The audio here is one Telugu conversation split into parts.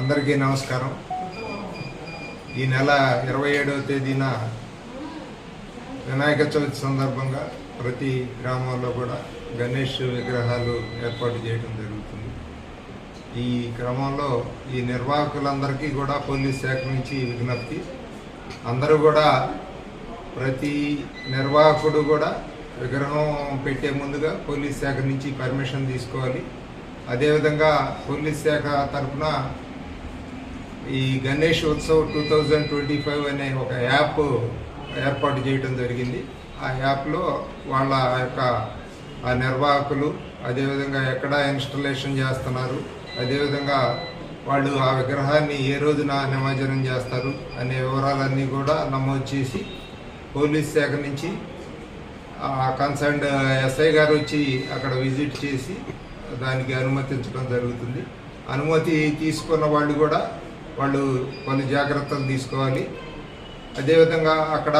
అందరికీ నమస్కారం. ఈ నెల ఇరవై ఏడవ తేదీన వినాయక చవితి సందర్భంగా ప్రతి గ్రామంలో కూడా గణేష్ విగ్రహాలు ఏర్పాటు చేయడం జరుగుతుంది. ఈ క్రమంలో ఈ నిర్వాహకులందరికీ కూడా పోలీస్ శాఖ నుంచి విజ్ఞప్తి. అందరూ కూడా ప్రతి నిర్వాహకుడు కూడా విగ్రహం పెట్టే ముందుగా పోలీస్ శాఖ నుంచి పర్మిషన్ తీసుకోవాలి. అదేవిధంగా పోలీస్ శాఖ తరఫున ఈ Ganesh Utsav two thousand twenty five అనే ఒక యాప్ ఏర్పాటు చేయడం జరిగింది. ఆ యాప్లో వాళ్ళ యొక్క నిర్వాహకులు అదేవిధంగా ఎక్కడ ఇన్స్టలేషన్ చేస్తున్నారు అదేవిధంగా వాళ్ళు ఆ విగ్రహాన్ని ఏ రోజున నిమజ్జనం చేస్తారు అనే వివరాలన్నీ కూడా నమోదు చేసి పోలీస్ శాఖ నుంచి కన్సర్న్డ్ ఎస్ఐ గారు వచ్చి అక్కడ విజిట్ చేసి దానికి అనుమతించడం జరుగుతుంది. అనుమతి తీసుకున్న వాళ్ళు కూడా వాళ్ళు కొన్ని జాగ్రత్తలు తీసుకోవాలి. అదేవిధంగా అక్కడ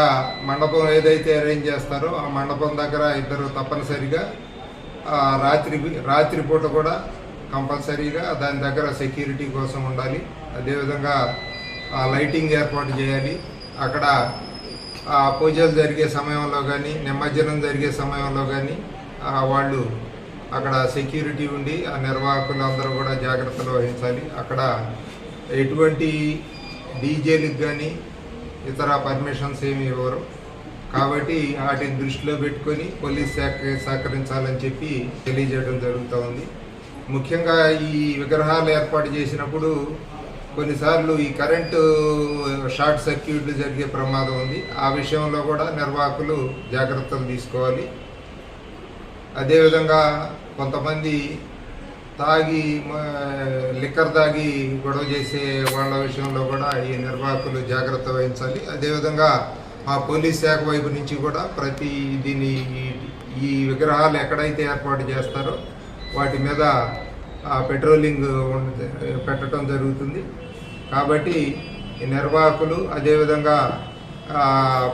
మండపం ఏదైతే అరేంజ్ చేస్తారో ఆ మండపం దగ్గర ఇద్దరు తప్పనిసరిగా రాత్రి రాత్రిపూట కూడా కంపల్సరీగా దాని దగ్గర సెక్యూరిటీ కోసం ఉండాలి. అదేవిధంగా లైటింగ్ ఏర్పాటు చేయాలి. అక్కడ ఆ పూజలు జరిగే సమయంలో కానీ నిమజ్జనం జరిగే సమయంలో కానీ వాళ్ళు అక్కడ సెక్యూరిటీ ఉండి ఆ నిర్వాహకులు అందరూ కూడా జాగ్రత్తలు వహించాలి. అక్కడ ఎటువంటి డీజేలకు కానీ ఇతర పర్మిషన్స్ ఏమి ఇవ్వరు. కాబట్టి వాటిని దృష్టిలో పెట్టుకొని పోలీస్ శాఖ సహకరించాలని చెప్పి తెలియజేయడం జరుగుతూ ఉంది. ముఖ్యంగా ఈ విగ్రహాలు ఏర్పాటు చేసినప్పుడు కొన్నిసార్లు ఈ కరెంటు షార్ట్ సర్క్యూట్లు జరిగే ప్రమాదం ఉంది. ఆ విషయంలో కూడా నిర్వాహకులు జాగ్రత్తలు తీసుకోవాలి. అదేవిధంగా కొంతమంది తాగి లిక్కర్ తాగి గొడవ చేసే వాళ్ళ విషయంలో కూడా ఈ నిర్వాహకులు జాగ్రత్త వహించాలి. అదేవిధంగా మా పోలీస్ శాఖ వైపు నుంచి కూడా ప్రతి దీని ఈ విగ్రహాలు ఎక్కడైతే ఏర్పాటు చేస్తారో వాటి మీద పెట్రోలింగ్ పెట్టడం జరుగుతుంది. కాబట్టి నిర్వాహకులు అదేవిధంగా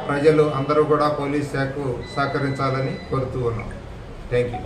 ప్రజలు అందరూ కూడా పోలీస్ శాఖకు సహకరించాలని కోరుతూ ఉన్నాం. Thank you